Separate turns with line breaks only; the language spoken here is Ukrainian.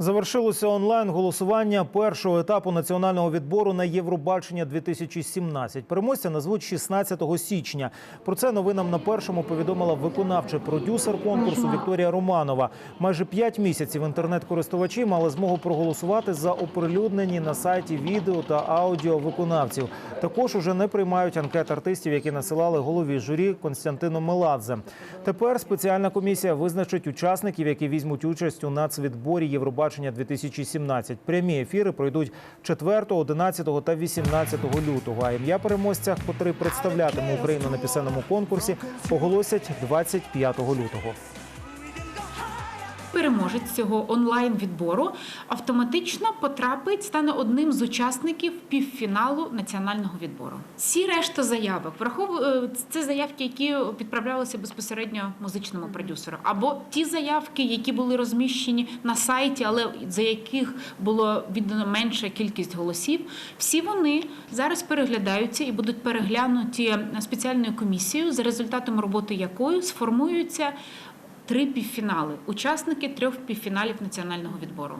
Завершилося онлайн голосування першого етапу національного відбору на Євробачення 2017. Переможця назвуть 16 січня. Про це новинам на першому повідомила виконавчий продюсер конкурсу Вікторія Романова. Майже п'ять місяців інтернет-користувачі мали змогу проголосувати за оприлюднені на сайті відео та аудіо виконавців. Також уже не приймають анкет артистів, які насилали голові журі Константину Меладзе. Тепер спеціальна комісія визначить учасників, які візьмуть участь у нацвідборі Євробачення 2017. Прямі ефіри пройдуть 4, 11 та 18 лютого. А ім'я переможця, котрий представлятиме Україну на пісенному конкурсі, оголосять 25 лютого.
Переможець цього онлайн відбору автоматично потрапить, стане одним з учасників півфіналу національного відбору. Всі решта заявок е, це заявки, які відправлялися безпосередньо музичному продюсеру, або ті заявки, які були розміщені на сайті, але за яких було віддано менша кількість голосів. Всі вони зараз переглядаються і будуть переглянуті спеціальною комісією, за результатом роботи якої сформуються три півфінали учасники трьох півфіналів національного відбору.